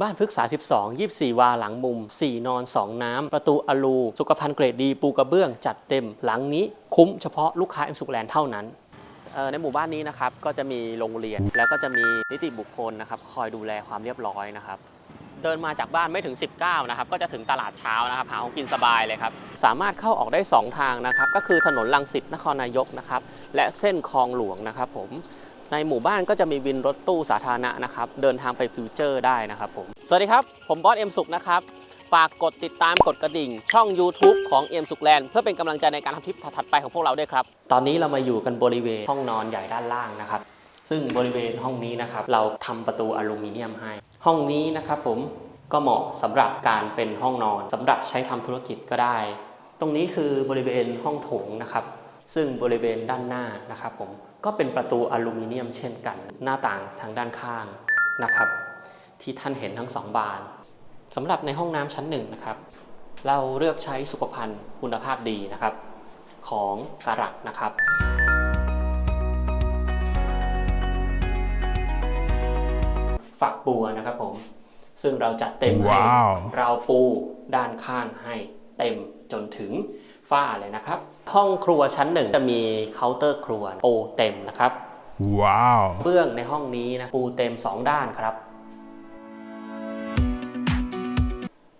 บ้านพฤกษา 12 24 วาหลังมุม 4 นอน 2 น้ำ ประตูอลู สุขภัณฑ์เกรดดี ปูกระเบื้อง จัดเต็ม หลังนี้คุ้มเฉพาะลูกค้าเอ็มสุกแลนด์เท่านั้น ในหมู่บ้านนี้นะครับ ก็จะมีโรงเรียน แล้วก็จะมีนิติบุคคลนะครับ คอยดูแลความเรียบร้อยนะครับ เดินมาจากบ้านไม่ถึง 19 นะครับ ก็จะถึงตลาดเช้านะครับ หาของกินสบายเลยครับ สามารถเข้าออกได้ 2 ทางนะครับ ก็คือถนนลังสิตนครนายกนะครับ และเส้นคลองหลวงนะครับผม ในหมู่บ้านก็จะมีวินรถตู้สาธารณะนะครับ เดินทางไปฟิวเจอร์ได้นะครับผม สวัสดีครับ ผมบอสเอ็มสุกนะครับ ฝากกดติดตามกดกระดิ่ง ช่อง YouTube ของเอ็มสุกแลนด์เพื่อเป็นกำลังใจในการทำทริปถัดไปของพวกเราด้วยครับ ตอนนี้เรามาอยู่กันบริเวณห้องนอนใหญ่ด้านล่างนะครับ ซึ่งบริเวณห้องนี้นะครับ เราทำประตูอลูมิเนียมให้ ห้องนี้นะครับผมก็เหมาะสำหรับการเป็นห้องนอนสำหรับใช้ทำธุรกิจก็ได้ ตรงนี้คือบริเวณห้องโถงนะครับ ซึ่งบริเวณด้านหน้านะครับผมก็เป็นประตูอลูมิเนียมเช่นกัน หน้าต่างทางด้านข้างนะครับ ที่ท่านเห็นทั้งสองบานสำหรับในห้องน้ำชั้นหนึ่งนะครับ เราเลือกใช้สุขภัณฑ์คุณภาพดีนะครับ ของการักนะครับฝักบัวนะครับผม ซึ่งเราจัดเต็มให้ว้าวเราปูด้านข้างให้เต็มจนถึง ฝ้าเลยนะครับ ห้องครัวชั้นหนึ่งจะมีเคาน์เตอร์ครัวปูเต็มนะครับ ว้าว เบื้องในห้องนี้นะปูเต็ม 2 ด้านครับ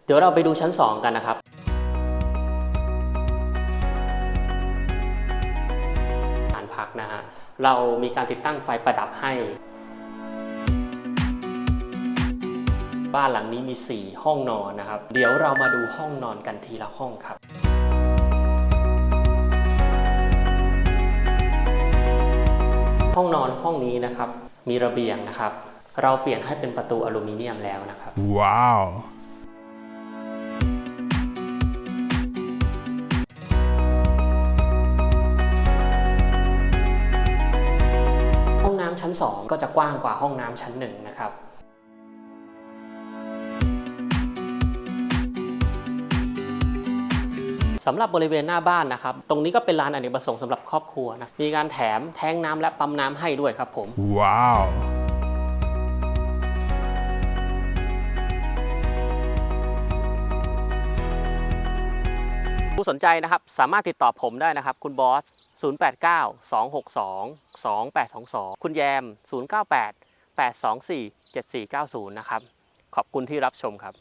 เดี๋ยวเราไปดูชั้น 2 กันนะครับฐานพักนะฮะ เรามีการติดตั้งไฟประดับให้ บ้านหลังนี้มี 4 ห้องนอนนะครับ เดี๋ยวเรามาดูห้องนอนกันทีละห้องครับ ห้องนอนห้องนี้นะครับ มีระเบียงนะครับ เราเปลี่ยนให้เป็นประตูอลูมิเนียมแล้วนะครับ ว้าวห้องน้ำชั้น 2 ก็จะกว้างกว่าห้องน้ำชั้น1นะครับ สำหรับบริเวณหน้าบ้านนะครับ ตรงนี้ก็เป็นลานอเนกประสงค์สำหรับครอบครัวนะ มีการแถมแท้งน้ำและปั๊มน้ำให้ด้วยครับผม ว้าว ผู้สนใจนะครับสามารถติดต่อผมได้นะครับ คุณบอส 089 262 2822 คุณแยม 098 824 7490 นะครับ ขอบคุณที่รับชมครับ